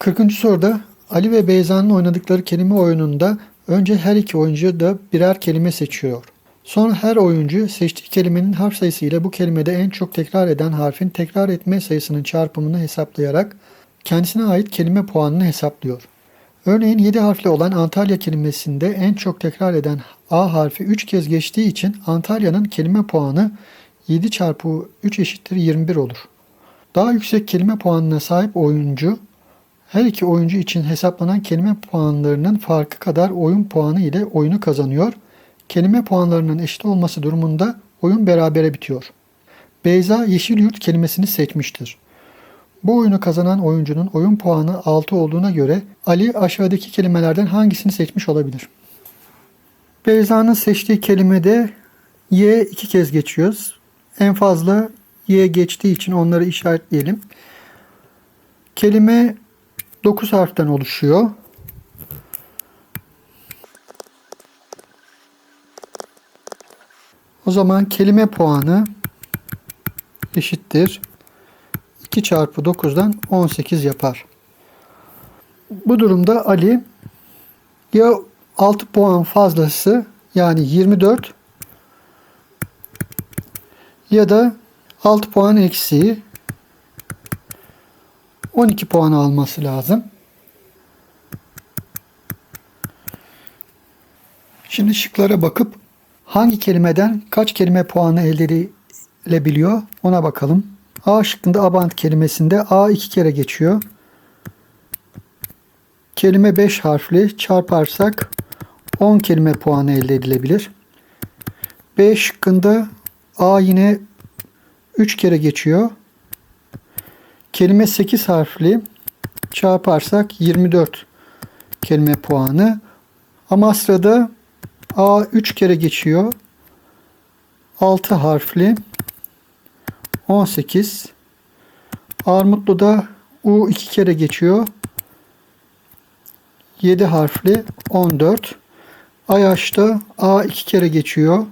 40. soruda Ali ve Beyza'nın oynadıkları kelime oyununda önce her iki oyuncu da birer kelime seçiyor. Sonra her oyuncu seçtiği kelimenin harf sayısı ile bu kelimede en çok tekrar eden harfin tekrar etme sayısının çarpımını hesaplayarak kendisine ait kelime puanını hesaplıyor. Örneğin 7 harfli olan Antalya kelimesinde en çok tekrar eden A harfi 3 kez geçtiği için Antalya'nın kelime puanı 7 çarpı 3 eşittir 21 olur. Daha yüksek kelime puanına sahip oyuncu her iki oyuncu için hesaplanan kelime puanlarının farkı kadar oyun puanı ile oyunu kazanıyor. Kelime puanlarının eşit olması durumunda oyun berabere bitiyor. Beyza yeşil yurt kelimesini seçmiştir. Bu oyunu kazanan oyuncunun oyun puanı 6 olduğuna göre Ali aşağıdaki kelimelerden hangisini seçmiş olabilir? Beyza'nın seçtiği kelimede Y iki kez geçiyoruz. En fazla Y geçtiği için onları işaretleyelim. Kelime 9 harften oluşuyor. O zaman kelime puanı eşittir. 2 çarpı 9'dan 18 yapar. Bu durumda Ali ya 6 puan fazlası yani 24 ya da 6 puan eksiği 12 puan alması lazım. Şimdi şıklara bakıp hangi kelimeden kaç kelime puanı elde edilebiliyor ona bakalım. A şıkkında abant kelimesinde A iki kere geçiyor. Kelime 5 harfli çarparsak 10 kelime puanı elde edilebilir. B şıkkında A yine 3 kere geçiyor. Kelime 8 harfli çarparsak 24 kelime puanı. Amasra'da A 3 kere geçiyor. 6 harfli 18. Armutlu'da U 2 kere geçiyor. 7 harfli 14. Ayaş'ta A 2 kere geçiyor.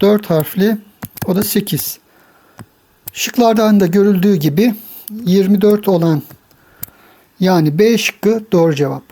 4 harfli o da 8. Şıklardan da görüldüğü gibi 24 olan yani B şıkkı doğru cevap.